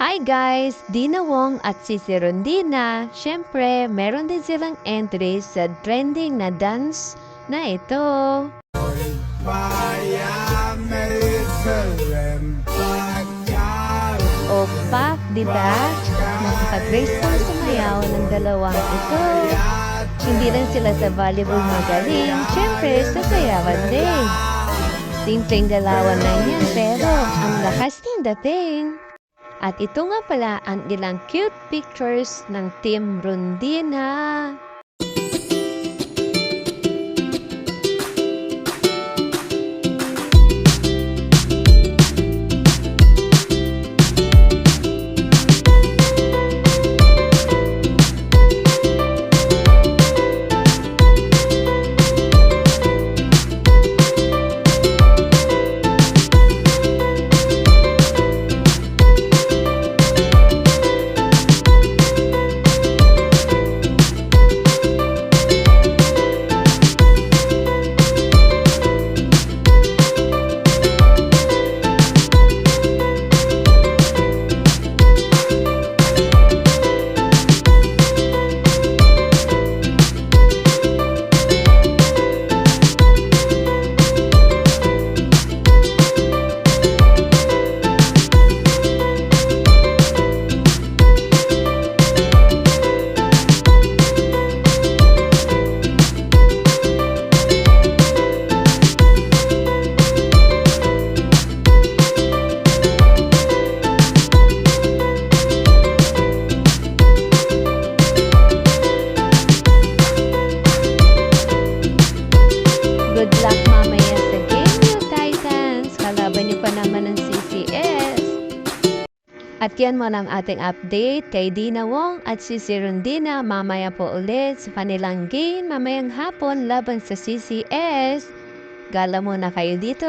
Hi guys! Dina Wong at si si Rondina. Siyempre, meron din silang entry sa trending na dance na ito. Opa, di ba? Napaka-graceful sumayaw ng dalawang ito. Hindi lang sila sa volleyball magaling, siyempre sa sayawan din. Simpleng galawan lang yan pero ang lakas ng dating. At ito nga pala ang ilang cute pictures ng Team Rondina. At yan mo ang ating update kay Dina Wong at si si Rondina mamaya po ulit sa kanilang game mamayang hapon laban sa CCS. Gala muna kayo dito.